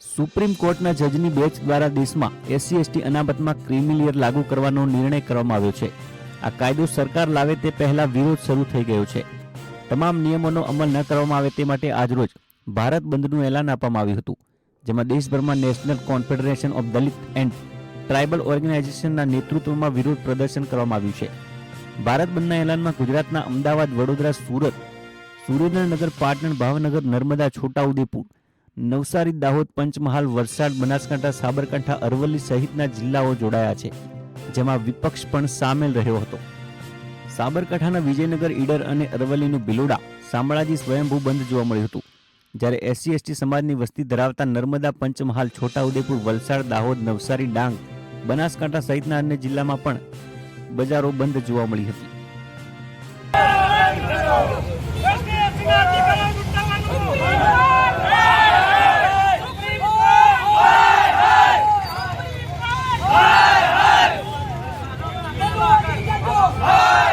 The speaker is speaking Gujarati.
સુપ્રીમ કોર્ટના જજની બેચ દ્વારા દેશમાં એસસી, એસટી અનામતમાં ક્રિમિલિયર લાગુ કરવાનો નિર્ણય કરવામાં આવ્યો છે. આ કાયદો સરકાર લાવે તે પહેલા વિરોધ શરૂ થઈ ગયો છે. તમામ નિયમોનો અમલ ન કરવામાં આવે તે માટે આજરોજ ભારત બંધનું એલાન આપવામાં આવ્યું હતું, જેમાં દેશભરમાં national confederation of Dalit and tribal ઓર્ગેનાઇઝેશનના નેતૃત્વમાં વિરોધ પ્રદર્શન કરવામાં આવ્યું છે. ભારત બંધના એલાનમાં ગુજરાતના અમદાવાદ, વડોદરા, સુરત, સુરેન્દ્રનગર, પાટણ, ભાવનગર, નર્મદા, છોટાઉદેપુર નવસારી દાહોદ પંચમહાલ વલસાડ બનાસકાંઠા સાબરકાંઠા અરવલ્લી સહિતના જિલ્લાઓ જોડાયા છે, જેમાં વિપક્ષ પણ સામેલ રહ્યો હતો. સાબરકાંઠાના વિજયનગર, ઈડર અને અરવલ્લીનું બિલોડા શામળાજી સ્વયંભૂ બંધ જોવા મળ્યું હતું. જ્યારે એસસી, એસટી સમાજની વસ્તી ધરાવતા નર્મદા પંચમહાલ, છોટાઉદેપુર, વલસાડ, દાહોદ, નવસારી, ડાંગ, બનાસકાંઠા સહિતના અન્ય જિલ્લામાં પણ બજારો બંધ જોવા મળી હતી. হয়